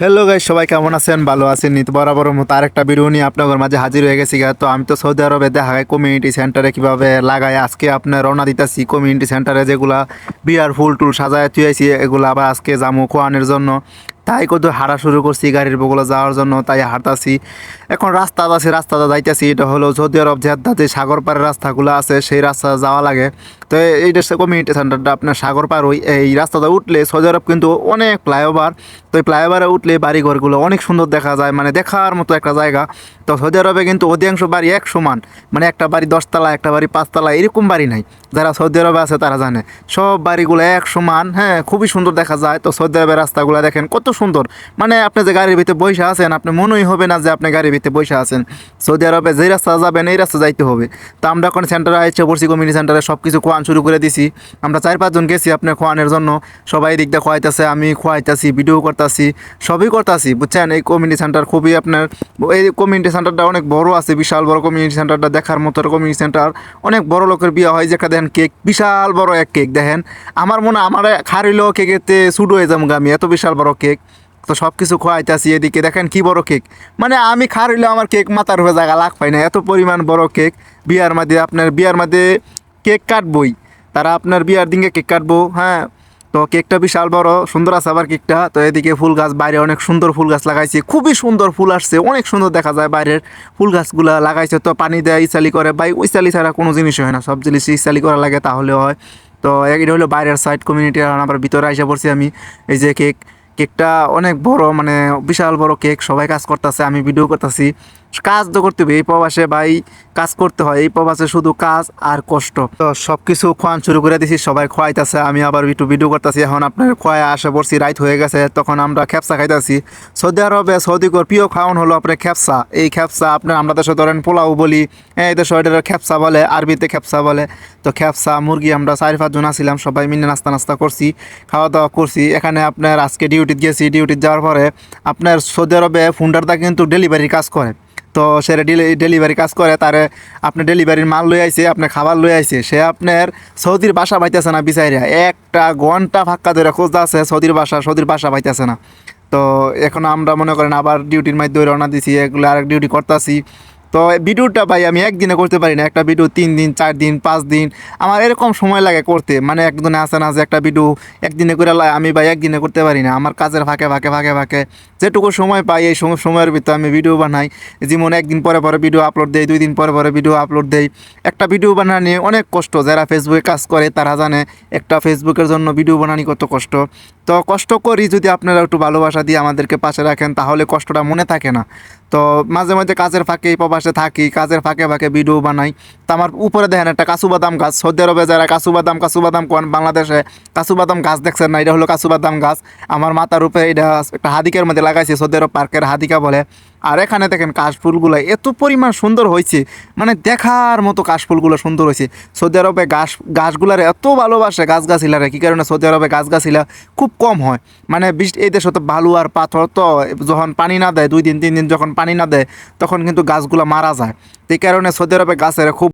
Hello guys সবাই কেমন আছেন? ভালো আছেন? নিত বরাবর মতো আরেকটা ভিডিও নিয়ে আপনাদের মাঝে হাজির হয়ে গেছি গা। তো আমি তো সৌদি আরবে দেখা হয় কমিউনিটি সেন্টারে কীভাবে লাগাই আজকে আপনার রওনা দিতেছি কমিউনিটি সেন্টারে যেগুলা বিয়ার ফুল টুল সাজায় তুইছি এগুলো আবার আজকে জামু খোয়ানোর জন্য। তাই কত হাঁটা শুরু করছি গাড়ির বগুলো যাওয়ার জন্য, তাই হাঁটাছি এখন রাস্তা আছে রাস্তাটা যাইতেছি। এটা হলো সৌদি আরব জেদ্দা যে সাগর পাড়ের রাস্তাগুলো আছে, সেই রাস্তা যাওয়া লাগে। তো এইটা কমিউনিটি সেন্টারটা আপনার সাগর পার ওই এই রাস্তাটা উঠলে সৌদি আরব কিন্তু অনেক ফ্লাইওভার। তো এই ফ্লাইওভারে উঠলে বাড়ি ঘরগুলো অনেক সুন্দর দেখা যায় মানে দেখার মতো একটা জায়গা। তো সৌদি আরবে কিন্তু অধিকাংশ বাড়ি এক সমান মানে একটা বাড়ি দশতলা, একটা বাড়ি পাঁচতলা, এরকম বাড়ি নাই। যারা সৌদি আরবে আছে তারা জানে, সব বাড়িগুলো এক সমান হ্যাঁ খুবই সুন্দর দেখা যায়। তো সৌদি আরবের রাস্তাগুলো দেখেন কত সুন্দর। মানে আপনি যে গাড়ির ভিতরে বসে আছেন, আপনি মনেই হবে না যে আপনি গাড়ির ভিতরে বসে আছেন। সৌদি আরবে যেই রাস্তা যাবেন, এই রাস্তা যাইতে হবে। তো আমরা এখন সেন্টারে আইসে পড়ছি কমিউনিটি সেন্টারে সব কিছু খোয়ান শুরু করে দিছি। আমরা চার পাঁচজন গেছি আপনার খোয়ানোর জন্য। সবাই দিক দিয়ে খোয়াইতেছে আমি খোয়াইতেছি ভিডিও করতেছি, সবই করতেছি, বুঝছেন? এই কমিউনিটি সেন্টার খুবই আপনার, এই কমিউনিটি সেন্টারটা অনেক বড় আছে, বিশাল বড় কমিউনিটি সেন্টারটা দেখার মতো কমিউনিটি সেন্টার অনেক বড় লোকের বিয়ে হয় যেটা দেখেন কেক বিশাল বড় এক কেক দেখেন? আমার মনে আমার খারিলো কেকেতে শুট হয়ে যাব আমি, এত বিশাল বড় কেক তো সব কিছু খোয়াইতেছি এদিকে, দেখেন কি বড় কেক মানে আমি খারিলে, আমার কেক মাথার হয়ে জায়গা লাগ পাই না, এত পরিমাণ বড় কেক বিয়ার মধ্যে আপনার, বিয়ার মধ্যে কেক কাটবই। তারা আপনার বিয়ার দিনকে কেক কাটবো হ্যাঁ? তো কেকটা বিশাল বড়, সুন্দর আছে আবার কেকটা। তো এদিকে ফুল গাছ, বাইরে অনেক সুন্দর ফুল গাছ লাগাইছে। খুবই সুন্দর ফুল আসছে, অনেক সুন্দর দেখা যায় বাইরের ফুল গাছগুলা লাগাইছে। তো পানি দেয় ইসালি করে বাই ইসালি ছাড়া কোনো জিনিস হয় না। সব জিনিস ইসালি করা লাগে তাহলে হয়। তো এটা হলো বাইরের সাইড কমিউনিটি আবার ভিতরে এসে পড়ছি আমি। এই যে কেক, কেকটা অনেক বড় মানে বিশাল বড় কেক, সবাই কাজ করতেছে, আমি ভিডিও করতেছি। কাজ তো করতে হবে, এই প্রবাসে ভাই কাজ করতে হয়, এই প্রবাসে শুধু কাজ আর কষ্ট। তো সব কিছু খোয়ান শুরু করে দিছি, সবাই খোয়াইতেছে, আমি আবার একটু ভিডিও করতেছি, এখন আপনার খোয়ায় আসে পড়ছি, রাইত হয়ে গেছে, তখন আমরা খেপসা খাইতেছি। সৌদি আরবে, সৌদি কর, প্রিয় খাওয়ান হলো আপনার খেপসা এই খেপসা আপনার আমরা দেশে ধরেন পোলাও বলি, এই দেশে ওইটার খেপসা বলে, আরবিতে খেপসা বলে। তো খেপসা মুরগি আমরা চার পাঁচজন আসছিলাম সবাই মিলে নাস্তা নাস্তা করছি খাওয়া দাওয়া করছি। এখানে আপনার আজকে ডিউটিতে গেছি ডিউটিতে যাওয়ার পরে আপনার সৌদি আরবে ফুন্ডারটা কিন্তু ডেলিভারির কাজ করে। তো সে ডেলিভারি কাজ করে, তারে আপনার ডেলিভারির মাল লই আইছে আপনার খাবার লই আইছে, সে আপনার সৌদির বাসা পাইতেছে না বিচারিয়া একটা ঘণ্টা ফাঁকা ধরে খোঁজা আছে সৌদির বাসা সৌদির বাসা পাইতেছে না। তো এখন আমরা মনে করেন আবার ডিউটির মাধ্যমে রওনা দিছি, এগুলো আরেক ডিউটি করতেছি। তো ভিডিওটা ভাই আমি একদিনে করতে পারি না। একটা ভিডিও তিন দিন, চার দিন, পাঁচ দিন। আমার এরকম সময় লাগে করতে। মানে একদিনে আসে না যে একটা ভিডিও একদিনে করে আমি ভাই একদিনে করতে পারি না। আমার কাজের ফাঁকে ফাঁকে ফাঁকে ফাঁকে যেটুকু সময় পাই এই সম- সময়ের ভিতরে আমি ভিডিও বানাই। যেমন একদিন পরে পরে ভিডিও আপলোড দেই, দুই দিন পরে পরে ভিডিও আপলোড দেই। একটা ভিডিও বানানি অনেক কষ্ট। যারা ফেসবুকে কাজ করে তারা জানে একটা ফেসবুকের জন্য ভিডিও বানানি কত কষ্ট। তো কষ্ট করি যদি আপনারা একটু ভালোবাসা দিয়ে আমাদেরকে পাশে রাখেন, তাহলে কষ্টটা মনে থাকে না। তো মাঝে মাঝে কাজের ফাঁকে এই প্রবাসে থাকি, কাজের ফাঁকে ফাঁকে ভিডিও বানাই। তো আমার উপরে দেখেন একটা কাসু বাদাম গাছ, সৌদি আরবে যারা কাসু বাদাম বাদাম কোন বাংলাদেশে কাসু বাদাম গাছ দেখছেন না, এটা হলো কাসু বাদাম গাছ। আমার মাথার উপরে এটা একটা হাদিকের মধ্যে লাগাইছে, সৌদি আরব পার্কের হাদিকা বলে। আর এখানে দেখেন কাশফুলগুলো এত পরিমাণ সুন্দর হয়েছে। মানে দেখার মতো কাশফুলগুলো সুন্দর হয়েছে। সৌদি আরবে গাছ, গাছগুলার এত ভালোবাসে গাছ গাছিলারে কী কারণে সৌদি আরবে গাছ গাছিলা খুব কম হয়। মানে বিশ, এই দেশে তো বালু আর পাথর তো যখন পানি না দেয়, দুই দিন, তিন দিন যখন পানি না দেয়, তখন কিন্তু গাছগুলো মারা যায়। এই কারণে সৌদি আরবে গাছের খুব